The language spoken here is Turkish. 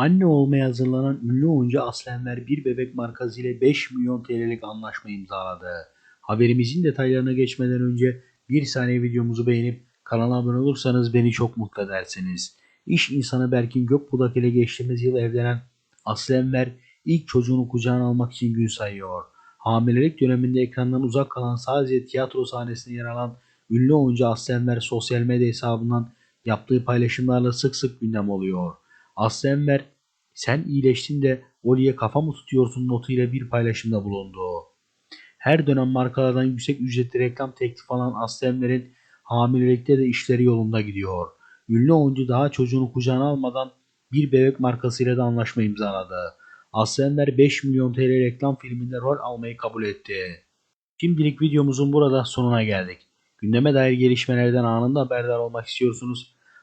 Anne olmaya hazırlanan ünlü oyuncu Aslenver bir bebek markası ile 5 milyon TL'lik anlaşma imzaladı. Haberimizin detaylarına geçmeden önce bir saniye videomuzu beğenip kanala abone olursanız beni çok mutlu edersiniz. İş insanı Berkin Gökbudak ile geçtiğimiz yıl evlenen Aslenver ilk çocuğunu kucağına almak için gün sayıyor. Hamilelik döneminde ekrandan uzak kalan sadece tiyatro sahnesinde yer alan ünlü oyuncu Aslenver sosyal medya hesabından yaptığı paylaşımlarla sık sık gündem oluyor. Aslı Enver sen iyileştin de Oli'ye kafa mı tutuyorsun notuyla bir paylaşımda bulundu. Her dönem markalardan yüksek ücretli reklam teklif alan Aslı Enver'in hamilelikte de işleri yolunda gidiyor. Ünlü oyuncu daha çocuğunu kucağına almadan bir bebek markasıyla da anlaşma imzaladı. Aslı Enver 5 milyon TL reklam filminde rol almayı kabul etti. Şimdilik videomuzun burada sonuna geldik. Gündeme dair gelişmelerden anında haberdar olmak istiyorsunuz.